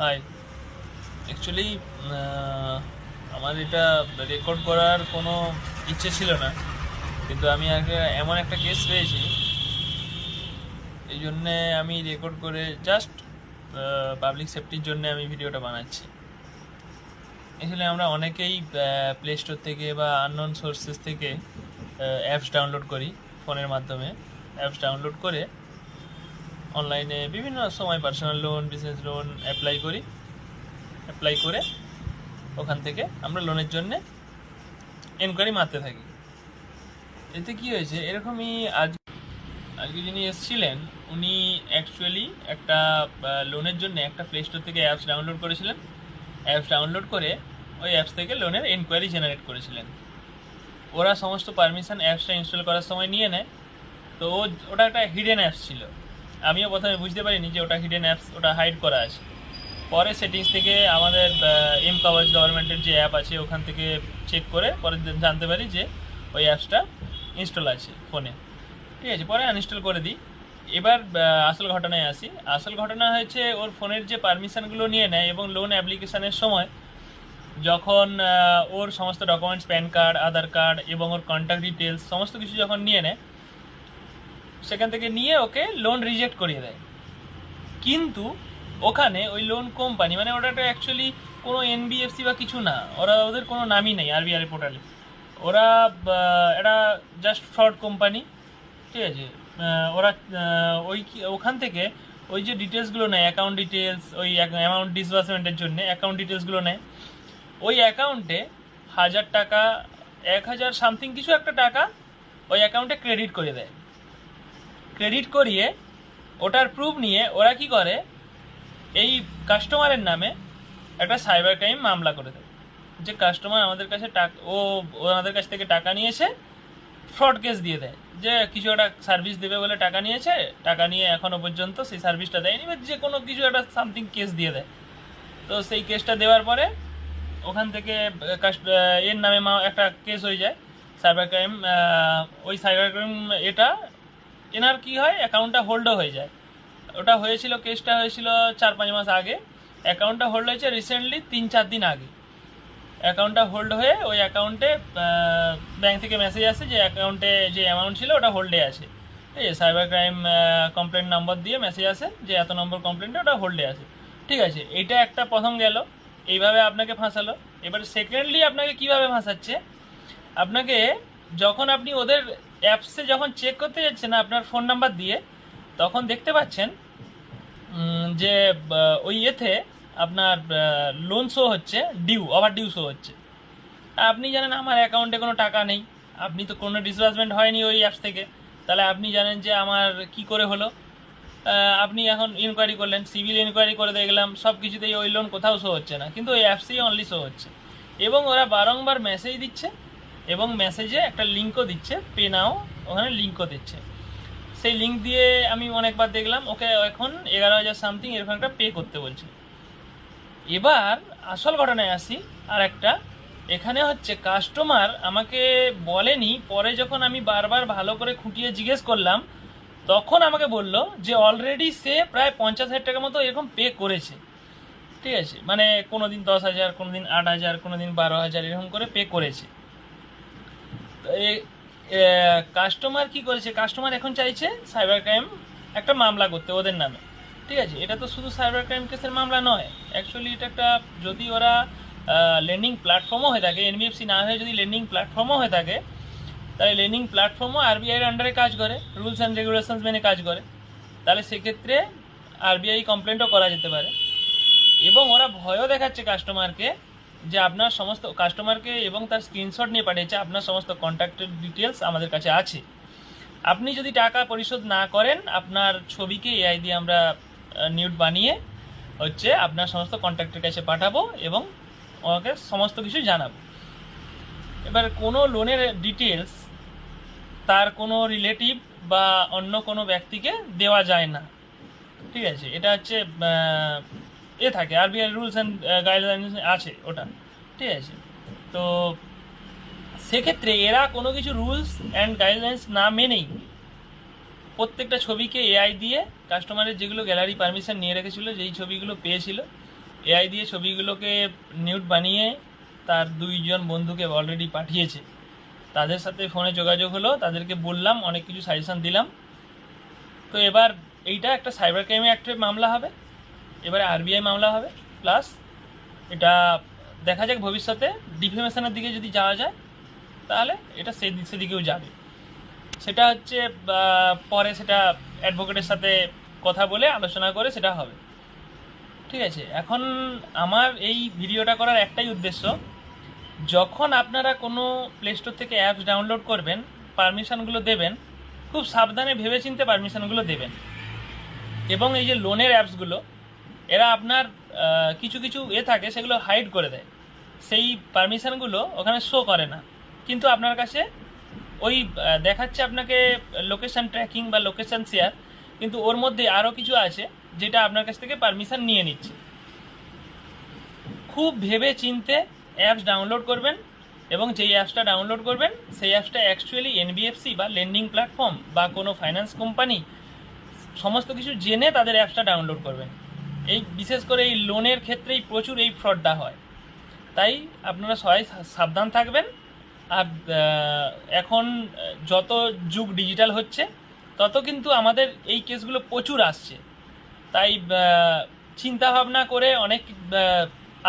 High actually আমার এটা record করার কোনো ইচ্ছে ছিল না। কিন্তু আমি আগে এমন একটা কেস পেয়েছি। এই জন্যে আমি রেকর্ড করে জাস্ট পাবলিক সেফটির জন্য আমি ভিডিওটা বানাচ্ছি। আসলে আমরা অনেকেই প্লে স্টোর থেকে বা আননোন সোর্সেস থেকে অ্যাপস ডাউনলোড করি ফোনের মাধ্যমে। অ্যাপস ডাউনলোড করে অনলাইনে বিভিন্ন সময় personal loan business loan apply করি। অ্যাপ্লাই করে ওখান থেকে আমরা লোনের জন্য এনকোয়ারি মারতে থাকি। এতে কি হয়েছে? এরকমই আজ আজকে যিনি এসেছিলেন, উনি অ্যাকচুয়ালি একটা লোনের জন্য একটা প্লে স্টোর থেকে অ্যাপস ডাউনলোড করেছিলেন। অ্যাপস ডাউনলোড করে ওই অ্যাপস থেকে লোনের এনকোয়ারি জেনারেট করেছিলেন। ওরা সমস্ত পারমিশন অ্যাপসটা ইনস্টল করার সময় নিয়ে নেয়। তো ওটা একটা হিডেন অ্যাপস ছিল। আমিও প্রথমে বুঝতে পারিনি যে ওটা হিডেন অ্যাপস ওটা হাইড করা আছে। পরে সেটিংস থেকে আমাদের এম কাওয়াজ গভর্নমেন্টের যে অ্যাপ আছে, ওখান থেকে চেক করে পরে জানতে পারি যে ওই অ্যাপসটা ইনস্টল আছে ফোনে ঠিক আছে, পরে আনইনস্টল করে দিই। এবার আসল ঘটনায় আসি। আসল ঘটনা হয়েছে, ওর ফোনের যে পারমিশনগুলো নিয়ে নেয় এবং লোন অ্যাপ্লিকেশনের সময় যখন ওর সমস্ত documents PAN card Aadhaar card এবং ওর কন্ট্যাক্ট ডিটেলস সমস্ত কিছু যখন নিয়ে নেয় সেখান থেকে নিয়ে ওকে লোন রিজেক্ট করিয়ে দেয়। কিন্তু ওখানে ওই লোন কোম্পানি মানে ওটা অ্যাকচুয়ালি কোনো এনবিএফসি বা কিছু না, ওরা ওদের কোনো নামই নেই আরবিআই পোর্টালে ওরা একটা জাস্ট ফ্রড কোম্পানি ঠিক আছে? ওরা ওই ওখান থেকে ওই যে ডিটেলসগুলো নেয় অ্যাকাউন্ট ডিটেলস ওই অ্যামাউন্ট ডিসবার্সমেন্টের জন্য অ্যাকাউন্ট ডিটেলসগুলো নেয়। ওই অ্যাকাউন্টে হাজার টাকা, এক হাজার সামথিং কিছু একটা টাকা ওই অ্যাকাউন্টে ক্রেডিট করে দেয়। ক্রেডিট করিয়ে ওটার প্রুফ নিয়ে ওরা কি করে? এই কাস্টমারের নামে একটা সাইবার ক্রাইম মামলা করে দেয়। যে কাস্টমার আমাদের কাছে টাকা, ও ওনাদের কাছ থেকে টাকা নিয়েছে ফ্রড কেস দিয়ে দেয়। যে কিছু একটা সার্ভিস দেবে বলে টাকা নিয়েছে, টাকা নিয়ে এখনও পর্যন্ত সেই সার্ভিসটা দেয়নি, বা যে কোনো কিছু একটা সামথিং কেস দিয়ে দেয়। তো সেই কেসটা দেওয়ার পরে ওখান থেকে এর নামে একটা কেস হয়ে যায়। সাইবার ক্রাইম ওই সাইবার ক্রাইম এটা এনার কি হয় অ্যাকাউন্টটা হোল্ডও হয়ে যায়। ওটা হয়েছিল কেসটা হয়েছিল চার পাঁচ মাস আগে। অ্যাকাউন্টটা হোল্ড হয়েছে রিসেন্টলি তিন চার দিন আগে। অ্যাকাউন্টটা হোল্ড হয়ে ওই অ্যাকাউন্টে ব্যাংক থেকে মেসেজ আসে যে অ্যাকাউন্টে যে অ্যামাউন্ট ছিল, ওটা হোল্ডে আছে। ঠিক আছে সাইবার ক্রাইম কমপ্লেন নাম্বার দিয়ে মেসেজ আসে যে এত নম্বর কমপ্লেনটা ওটা হোল্ডে আছে। ঠিক আছে, এটা একটা প্রথম গেল, এইভাবে আপনাকে ফাঁসালো। এবার সেকেন্ডলি আপনাকে কীভাবে ফাঁসাচ্ছে? আপনাকে যখন আপনি ওদের অ্যাপসে যখন চেক করতে যাচ্ছেন আপনার ফোন নাম্বার দিয়ে, তখন দেখতে পাচ্ছেন যে ওই ইয়েতে আপনার লোন শো হচ্ছে ডিউ ওভার ডিউ শো হচ্ছে। আপনি জানেন আমার অ্যাকাউন্টে কোনো টাকা নেই। আপনি তো কোনো ডিসবার্সমেন্ট হয়নি ওই অ্যাপস থেকে। তাহলে আপনি জানেন যে আমার কি করে হলো। আপনি এখন ইনকোয়ারি করলেন সিভিল ইনকোয়ারি করে দেখলাম সব কিছুতেই ওই লোন কোথাও শো হচ্ছে না। কিন্তু ওই অ্যাপসেই অনলি শো হচ্ছে। এবং ওরা বারংবার মেসেজ দিচ্ছে। এবং মেসেজে একটা লিঙ্কও দিচ্ছে পে নাও ওখানে লিঙ্কও দিচ্ছে। সেই লিঙ্ক দিয়ে আমি অনেকবার দেখলাম, ওকে এখন এগারো হাজার সামথিং এরকম একটা পে করতে বলছে। এবার আসল ঘটনায় আসি, আর একটা, এখানে হচ্ছে কাস্টমার আমাকে বলেনি, পরে যখন আমি বারবার ভালো করে খুঁটিয়ে জিজ্ঞেস করলাম, তখন আমাকে বলল যে অলরেডি সে প্রায় পঞ্চাশ হাজার টাকার মতো এরকম পে করেছে। ঠিক আছে? মানে কোনো দিন দশ হাজার কোনো দিন আট হাজার কোনো দিন বারো হাজার এরকম করে পে করেছে। কাস্টমার কি করেছে? কাস্টমার এখন চাইছে সাইবার ক্রাইম একটা মামলা করতে ওদের নামে। ঠিক আছে? এটা তো শুধু সাইবার ক্রাইম কেসের মামলা নয়। অ্যাকচুয়ালি এটা একটা যদি ওরা লেন্ডিং প্ল্যাটফর্মও হয়ে থাকে এনবিএফসি না হয়ে যদি লেন্ডিং প্ল্যাটফর্মও হয়ে থাকে, তাহলে লেন্ডিং প্ল্যাটফর্মও আরবিআইয়ের আন্ডারে কাজ করে রুলস অ্যান্ড রেগুলেশনস মেনে কাজ করে। তাহলে সেক্ষেত্রে আরবিআই কমপ্লেনও করা যেতে পারে। এবং ওরা ভয়ও দেখাচ্ছে কাস্টমারকে যে আপনার সমস্ত কাস্টমারকে এবং তার স্ক্রিনশট নিয়ে পাঠিয়েছে, আপনার সমস্ত কন্ট্যাক্টের ডিটেলস আমাদের কাছে আছে। আপনি যদি টাকা পরিশোধ না করেন, আপনার ছবিকে এআই দিয়ে আমরা নিউট বানিয়ে হচ্ছে আপনার সমস্ত কন্ট্যাক্টের কাছে পাঠাবো এবং ওকে সমস্ত কিছু জানাব। এবার কোনো লোনের ডিটেলস তার কোনো রিলেটিভ বা অন্য কোনো ব্যক্তিকে দেওয়া যায় না। ঠিক আছে? এটা হচ্ছে এ থাকে আরবিআই রুলস অ্যান্ড গাইডলাইন্স আছে ওটা, ঠিক আছে? তো সেক্ষেত্রে এরা কোনো কিছু রুলস অ্যান্ড গাইডলাইন্স না মেনেই প্রত্যেকটা ছবিকে এআই দিয়ে কাস্টমারের যেগুলো গ্যালারি পারমিশন নিয়ে রেখেছিল, যেই ছবিগুলো পেয়েছিল এআই দিয়ে ছবিগুলোকে নিউট বানিয়ে তার দুইজন বন্ধুকে অলরেডি পাঠিয়েছে। তাদের সাথে ফোনে যোগাযোগ হলো, তাদেরকে বললাম, অনেক কিছু সাজেশান দিলাম। তো এবার এইটা একটা সাইবার ক্রাইমে একটা মামলা হবে। এবারে আরবিআই মামলা হবে প্লাস এটা দেখা যাক ভবিষ্যতে ডিফেমেশনের দিকে যদি যাওয়া যায়, তাহলে এটা সেই সেদিকেও যাবে। সেটা হচ্ছে পরে সেটা অ্যাডভোকেটের সাথে কথা বলে আলোচনা করে সেটা হবে। ঠিক আছে, এখন আমার এই ভিডিওটা করার একটাই উদ্দেশ্য, যখন আপনারা কোনো প্লে স্টোর থেকে অ্যাপস ডাউনলোড করবেন পারমিশনগুলো দেবেন, খুব সাবধানে ভেবেচিন্তে পারমিশনগুলো দেবেন। এবং এই যে লোনের অ্যাপসগুলো এরা আপনার কিছু কিছু এ থাকে সেগুলো হাইড করে দেয়। সেই পারমিশনগুলো ওখানে শো করে না। কিন্তু আপনার কাছে ওই দেখাচ্ছে আপনাকে লোকেশন ট্র্যাকিং বা লোকেশান শেয়ার কিন্তু ওর মধ্যে আরও কিছু আছে যেটা আপনার কাছ থেকে পারমিশন নিয়ে নিচ্ছে। খুব ভেবে চিনতে অ্যাপস ডাউনলোড করবেন এবং যেই অ্যাপসটা ডাউনলোড করবেন, সেই অ্যাপসটা অ্যাকচুয়ালি এনবিএফসি বা লেন্ডিং প্ল্যাটফর্ম বা কোনো ফাইন্যান্স কোম্পানি সমস্ত কিছু জেনে তাদের অ্যাপসটা ডাউনলোড করবেন। এই বিশেষ করে এই লোনের ক্ষেত্রেই প্রচুর এই ফ্রডটা হয়। তাই আপনারা সবাই সাবধান থাকবেন। আর এখন যত যুগ ডিজিটাল হচ্ছে, তত কিন্তু আমাদের এই কেসগুলো প্রচুর আসছে। তাই চিন্তা ভাবনা করে অনেক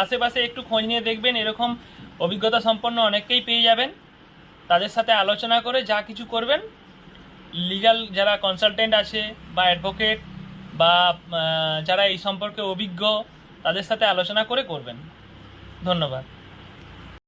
আশেপাশে একটু খোঁজ নিয়ে দেখবেন, এরকম অভিজ্ঞতা সম্পন্ন অনেককেই পেয়ে যাবেন। তাদের সাথে আলোচনা করে যা কিছু করবেন। লিগ্যাল যারা কনসালটেন্ট আছে বা অ্যাডভোকেট বা যারা এই সম্পর্কে অভিজ্ঞ তাদের সাথে আলোচনা করে করবেন। ধন্যবাদ।